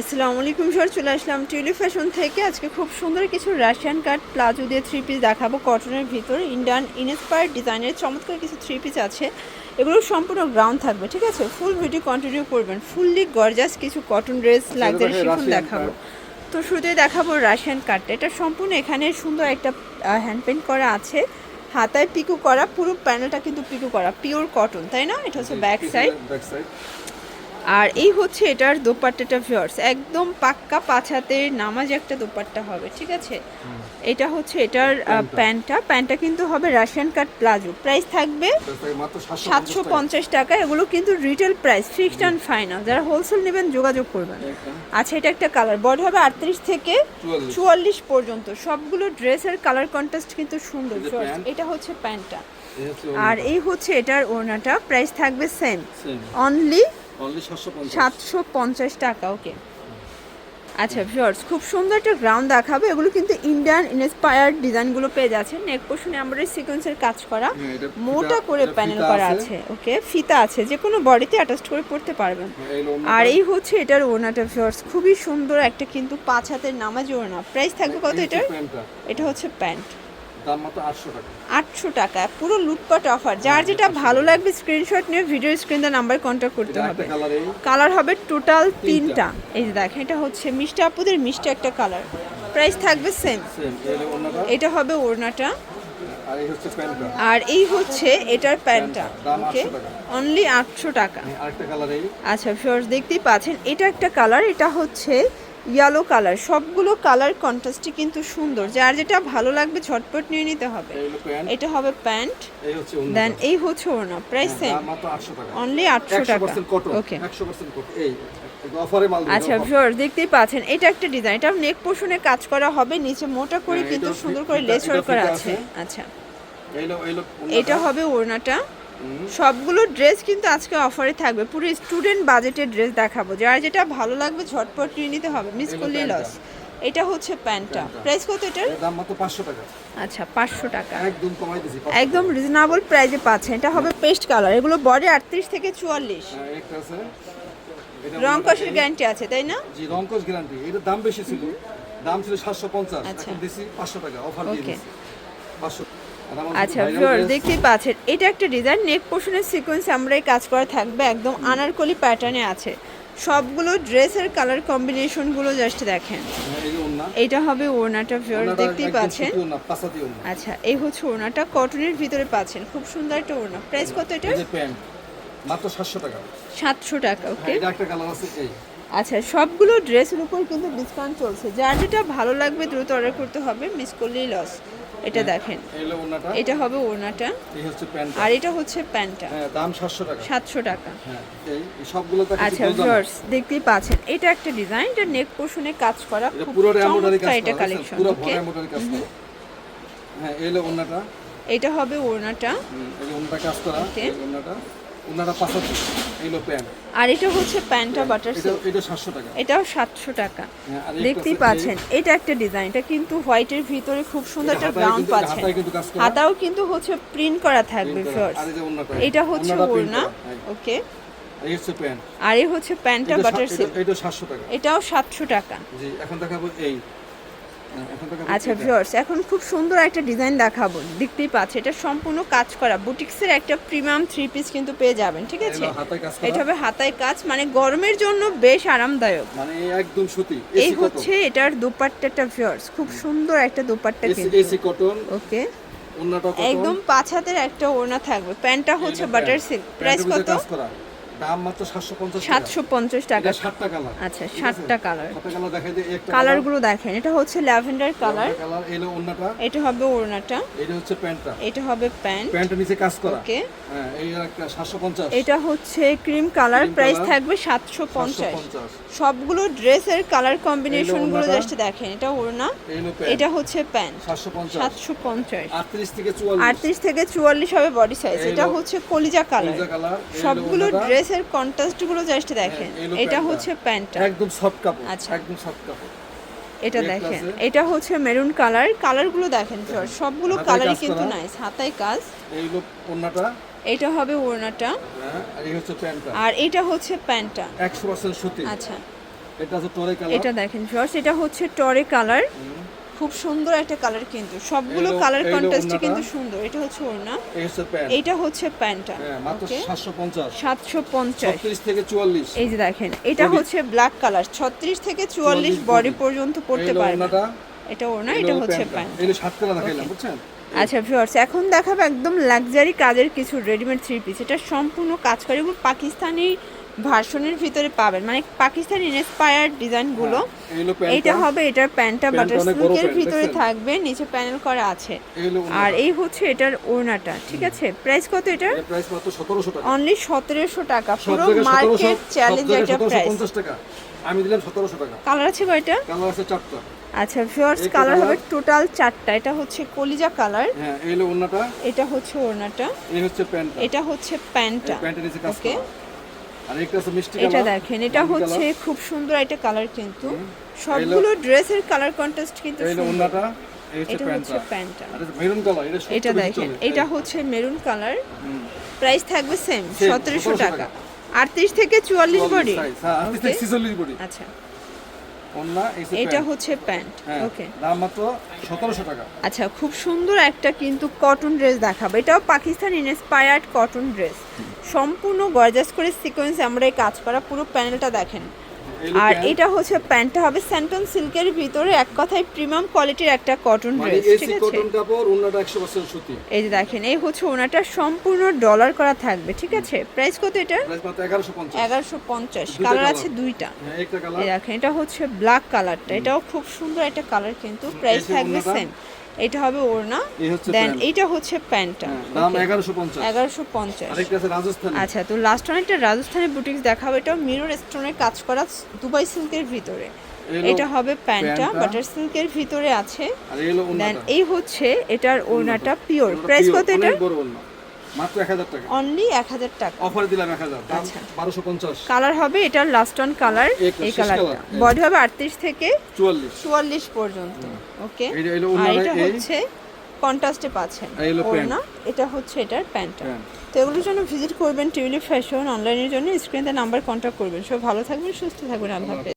আসসালামু আলাইকুম স্যার চলে আসলাম টিউলি ফ্যাশন থেকে। আজকে খুব সুন্দর কিছু রাশিয়ান কাট প্লাজো দিয়ে থ্রি পিস দেখাবো কটনের ভিতর। ইন্ডিয়ান ইনস্পায়ার্ড ডিজাইনের চমৎকার কিছু থ্রি পিস আছে। এগুলো সম্পূর্ণ গ্রাউন্ড থাকবে ঠিক আছে? ফুল ভিডিও কন্টিনিউ করবেন। ফুললি গর্জাস কিছু কটন ড্রেস দেখে শিফন দেখাবো। তো শুরুতেই দেখাবো রাশিয়ান কাটটা এটা সম্পূর্ণ এখানে সুন্দর একটা হ্যান্ড পেন্ট করা আছে। হাতায় পিকু করা পুরো প্যানেলটা কিন্তু পিকু করা পিওর কটন তাই না? এটা হচ্ছে ব্যাক সাইড আর এই হচ্ছে এটার দোপাট্টাটা ভিউয়ার্স একদম পাক্কা পাঁচ হাতের নামাজ একটা দোপাট্টা হবে ঠিক আছে? এটা হচ্ছে এটার প্যান্টটা। প্যান্টটা কিন্তু হবে রাশিয়ান কাট প্লাজো প্রাইস থাকবে সাতশো পঞ্চাশ টাকা। এগুলো কিন্তু retail price fixed and final যারা হোলসেল নেবেন যোগাযোগ করবেন। আচ্ছা এটা একটা কালার বডি হবে আটত্রিশ থেকে চুয়াল্লিশ। পর্যন্ত সবগুলো ড্রেসের কালার কন্ট্রাস্ট কিন্তু সুন্দর। এটা হচ্ছে প্যান্টটা আর এই হচ্ছে এটার ওড়নাটা প্রাইস থাকবে সেম অনলি অনলি 750 সাতশো পঞ্চাশ। টাকা ওকে আচ্ছা ভিউয়ার্স খুব সুন্দর একটা গ্রাউন্ড দেখাবে। এগুলো কিন্তু ইন্ডিয়ান ইন্সপায়ার্ড ডিজাইনগুলো পেয়ে যাচ্ছে নেক পোর্শনে আমরা সিকোয়েন্সের কাজ করা। হ্যাঁ, মোটা করে প্যানেল করা আছে। ওকে ফিতা আছে যে কোনো বডিতে অ্যাটাচ করে পড়তে পারবেন। হ্যাঁ, আর এই হচ্ছে এটার ওড়নাটা ভিউয়ার্স খুবই সুন্দর একটা কিন্তু পাঁচ হাতের নামাজ ওড়না। প্রাইস থাকবে কত এটার? এটা হচ্ছে প্যান্ট দাম মাত্র 800 টাকা। আটশো টাকা পুরো লুটপাট অফার যার যেটা ভালো লাগবে স্ক্রিনশট নিয়ে ভিডিও স্ক্রিনে নাম্বার কন্ট্যাক্ট করতে হবে। কালার হবে টোটাল তিনটা। এই যে দেখেন এটা হচ্ছে মিষ্টি আপুদের মিষ্টি একটা কালার প্রাইস থাকবে সেম এটা হবে ওড়নাটা। আর এই হচ্ছে এটার প্যান্টটা। ওকে অনলি আটশো টাকা। হ্যাঁ, আচ্ছা ফিওর্স দেখতেই পাচ্ছেন এটা একটা কালার এটা হচ্ছে ইয়েলো কালার সবগুলো কালার কন্ট্রাস্টই কিন্তু সুন্দর। যার যেটা ভালো লাগবে ঝটপট নিয়ে নিতে হবে। এটা হবে প্যান্ট। দেন এই হচ্ছে ওড়না প্রাইস হ্যাঁ, সেম দাম 800 টাকা। অনলি আটশো টাকা। ওকে 100% কটন এই অফারে মাল দিবে, আচ্ছা। ভিউয়ার দেখতেই পাচ্ছেন এটা একটা ডিজাইন এটা নেক পোর্শনে কাজ করা হবে নিচে মোটা করে হ্যাঁ, কিন্তু সুন্দর করে লেস করা আছে। আচ্ছা। এটা হবে ওড়নাটা। সবগুলো ড্রেস কিন্তু আজকে অফারে থাকবে। পুরো স্টুডেন্ট বাজেটের ড্রেস দেখাবো। যার যেটা ভালো লাগবে ঝটপট নিয়ে নিতে হবে। মিস করলেই লস এটা হচ্ছে প্যান্টটা। প্রাইস কত এটার? দাম মাত্র 500 টাকা। আচ্ছা পাঁচশো টাকা। একদম কমাই দিছি একদম রিজনেবল প্রাইসে পাচ্ছেন। এটা হবে পেস্ট কালার এগুলো বডি আটত্রিশ থেকে চুয়াল্লিশ। হ্যাঁ, একটা আছে। রং কষের গ্যারান্টি আছে তাই না? জি রংকশ গ্যারান্টি এটার দাম বেশি ছিল। দাম ছিল সাতশো পঞ্চাশ। আচ্ছা। এখন দিছি পাঁচশো টাকা। অফার দিয়ে দিছি। পাঁচশো আর আমার আচ্ছা dress- দেখতেই পাচ্ছেন এটা একটা ডিজাইন নেক পোর্শনের সিকোয়েন্স আমরা এই কাজ করা থাকবে একদম আনারকলি প্যাটার্নে আছে। সবগুলো ড্রেসের কালার কম্বিনেশনগুলো জাস্ট দেখেন। এটা হবে ওড়নাটা ভিউয়ার ওড়নাটা দেখতেই পাচ্ছেন। আচ্ছা এই হচ্ছে ওড়নাটা কটনের ভিতরে পাচ্ছেন খুব সুন্দর একটা ওড়না। প্রাইস কত এটা মাত্র সাতশো টাকা। সাতশো টাকা ওকে হ্যাঁ, এটা একটা কালার আছে এই। আচ্ছা সবগুলো ড্রেসের উপর কিন্তু ডিসকাউন্ট চলছে। যার যেটা ভালো লাগবে দ্রুত অর্ডার করতে হবে মিস করলেই লস এটা দেখেন। হলো ওড়নাটা। এটা হবে ওড়নাটা। আর এটা হচ্ছে প্যান্টটা। হ্যাঁ দাম সাতশো টাকা। সাতশো টাকা। হ্যাঁ সবগুলো আচ্ছা ভিউয়ার্স দেখতেই পাচ্ছেন এটা একটা ডিজাইন এটা নেক পোর্শনে কাজ করা এটা পুরো কালেকশন ওকে হ্যাঁ এটা হবে ওড়নাটা। কাজ করা ওড়নাটা। ওড়নাটা পাঁচাতি এই হলো প্যান্ট আর এটা হচ্ছে প্যান্টটা বাটার এটা সাতশো টাকা। এটাও সাতশো টাকা। হ্যাঁ, দেখতেই পাচ্ছেন এটা একটা ডিজাইন এটা কিন্তু হোয়াইটের ভিতরে খুব সুন্দর একটা গ্রাউন্ড পাচ্ছেন। হাতাও কিন্তু হচ্ছে প্রিন্ট করা থাকবে এটা হচ্ছে ওড়না হ্যাঁ। ওকে। হচ্ছে প্যান্ট আর এই হচ্ছে প্যান্টটা বাটার সিল্ক। এটা- এটা সাতশো টাকা। এটাও সাতশো টাকা। জি এখন দেখাবো এই। আচ্ছা। ভিউয়ার্স এখন খুব সুন্দর একটা ডিজাইন দেখাবো। দেখতেই পাচ্ছি এটা সম্পূর্ণ কাজ করা। বুটিক্সের একটা প্রিমিয়াম থ্রি পিস কিন্তু পেয়ে যাবেন ঠিক আছে? কাজ করা। এটা হবে হাতায় কাজ মানে গরমের জন্য বেশ আরামদায়ক। মানে একদম সুতি এই হচ্ছে এটার দোপাট্টাটা ভিউয়ার্স খুব সুন্দর একটা দোপাট্টা কিন্তু। AC cotton okay. একদম পাঁচ হাতের একটা ওড়না থাকবে। প্যান্টটা হচ্ছে বাটার সিল্ক প্রাইস কত? দাম মাত্র 750 টাকা। সাতশো পঞ্চাশ টাকা। এটা সাতটা কালার আচ্ছা সাতটা কালার সাতটা কালার দেখাই দিই একটা কালারগুলো দেখেন এটা হচ্ছে ল্যাভেন্ডার কালার কালার এলো এটা হবে ওড়নাটা। এটা হচ্ছে প্যান্টটা। এটা হবে প্যান্ট। প্যান্টের নিচে কাজ করা। ওকে। হ্যাঁ এই একটা 750 এটা হচ্ছে ক্রিম কালার প্রাইস থাকবে সাতশো পঞ্চাশ। 750 সবগুলো ড্রেসের কালার কম্বিনেশনগুলো জাস্ট দেখেন এটা ওড়না এটা হচ্ছে প্যান্ট। 750 সাতশো পঞ্চাশ। 38 থেকে 44 আটত্রিশ থেকে চুয়াল্লিশ হবে বডি সাইজ এটা হচ্ছে কলিজা কালার কালার, সবগুলো ওড়নাটা। ড্রেসের কন্ট্রাস্টগুলো জাস্ট দেখেন। এটা হচ্ছে প্যান্টটা। একদম সফট কাপড় আচ্ছা। একদম সফট কাপড়। এটা দেখেন। এটা হচ্ছে মেরুন কালার কালারগুলো দেখেন। sir, সবগুলো কালারই কিন্তু। নাইস হাতায় কাজ। এই হলো ওন্নাটা এটা হবে ওড়নাটা। হ্যাঁ আর এই হচ্ছে প্যান্টটা। আর এটা হচ্ছে প্যান্টটা। 100% সুতি। আচ্ছা। এটা আছে টরে কালার। এটা দেখেন ফার্স্ট এটা হচ্ছে টরে কালার। খুব সুন্দর একটা কালার কিন্তু। সবগুলো কালার কন্ট্রাস্টে কিন্তু সুন্দর। এটা হচ্ছে ওড়না। এই হচ্ছে প্যান্টটা। হ্যাঁ সাতশো পঞ্চাশ। থেকে চুয়াল্লিশ। এই যে দেখেন এটা হচ্ছে ব্ল্যাক কালার ছত্রিশ থেকে চুয়াল্লিশ 44 বডি পর্যন্ত পড়তে পারবে। এটা ওড়না এটা হচ্ছে। প্যান্ট। আচ্ছা ভিউয়ার্স এখন দেখাবো একদম লাক্সারি কাজের কিছু রেডিমেড থ্রি পিস এটা সম্পূর্ণ কাজ করে এবং পাকিস্তানি ভার্সনের ভিতরে পাবেন। মানে পাকিস্তানি ইন্সপায়ার্ড ডিজাইনগুলো এইলো হবে এটার প্যান্টটা বাটার সিল্কের ভিতরে থাকবে নিচে প্যানেল করা আছে। আর এই হচ্ছে এটার ওড়নাটা ঠিক আছে? প্রাইস কত এটার? অনলি সতেরোশো টাকা। পুরো মার্কেট চ্যালেঞ্জ একটা সতেরোশো প্রাইস আমি দিলাম সতেরোশো টাকা। কালার আছে কয়টা? কালার আছে চারটা। আচ্ছা এই কালার হবে টোটাল চারটা। এটা হচ্ছে কলিজা কালার হ্যাঁ এইলো ওন্নাটা এটা হচ্ছে ওড়নাটা। এই হচ্ছে প্যান্টটা। এটা হচ্ছে প্যান্টটা। প্যান্টের নিচে কাজ ওকে এটা দেখেন এটা হচ্ছে খুব সুন্দর একটা কালার কিন্তু। সবগুলো ড্রেসের কালার কন্ট্রাস্ট কিন্তু এটা হচ্ছে প্যান্টটা। এটা দেখেন এটা হচ্ছে মেরুন কালার। প্রাইস থাকবে সেম সতেরোশো টাকা। আটত্রিশ থেকে চুয়াল্লিশ বডি। হ্যাঁ, আটত্রিশ থেকে 46 বডি। আচ্ছা। এটা হচ্ছে প্যান্ট। হ্যাঁ, ওকে। দাম মাত্র 1700 টাকা। আচ্ছা খুব সুন্দর একটা কিন্তু কটন ড্রেস দেখাবো। এটাও পাকিস্তান ইন্সপায়ার্ড কটন ড্রেস সম্পূর্ণ গর্জাস করে সিকোয়েন্স আমরা এই কাজ করা পুরো প্যানেলটা দেখেন। আর এটা হচ্ছে প্যান্টটা হবে স্যান্টন সিল্কের ভিতরে এক কথায় প্রিমিয়াম কোয়ালিটির একটা কটন মানে ড্রেস ঠিক আছে? কটন কাপড়, ওন্নাটা 100% সুতি। এই যে দেখেন এই হচ্ছে ওনাটা সম্পূর্ণ ডলার করা থাকবে ঠিক আছে? প্রাইস কত এটা প্রাইস মাত্র 1150 এগারোশো পঞ্চাশ দুইটা কালার আছে দুইটা। হ্যাঁ, একটা কালার, এই দেখেন এটা হচ্ছে ব্ল্যাক কালারটা এটাও খুব সুন্দর একটা কালার কিন্তু প্রাইস থাকবে। সেম এটা হবে ওড়না দেন। এইটা হচ্ছে প্যান্টটা হ্যাঁ, দাম 1150 এগারোশো পঞ্চাশ। আরেকটা আছে রাজস্থানী। আচ্ছা তো লাস্ট ওয়ান একটা রাজস্থানের বুটিক্স দেখাবো এটা মিরর স্টোনের কাজ করা দুবাই সিল্কের ভিতরে। এটা হবে প্যান্টটা। বাটার সিল্কের ভিতরে আছে। দেন এই হচ্ছে এটার ওড়নাটা পিওর। প্রাইস কত এটা। মাত্র 1000 টাকা। অনলি এক হাজার টাকা। অফারে দিলাম 1000 দাম আচ্ছা। 1250 কালার হবে এটার লাস্ট ওয়ান কালার এই কালারটা বডি হবে আটত্রিশ থেকে 44 চুয়াল্লিশ পর্যন্ত। ওকে এটা। হচ্ছে কন্ট্রাস্টে পাচ্ছেন। ওড়না। এটা হচ্ছে এটার প্যান্টটা। প্যান্ট। তো এগুলোর জন্য ভিজিট করবেন টিউলিপ ফ্যাশন অনলাইনের জন্য স্ক্রিনে নাম্বার কন্ট্যাক্ট করবেন। সব ভালো থাকবেন, সুস্থ থাকবেন, আল্লাহ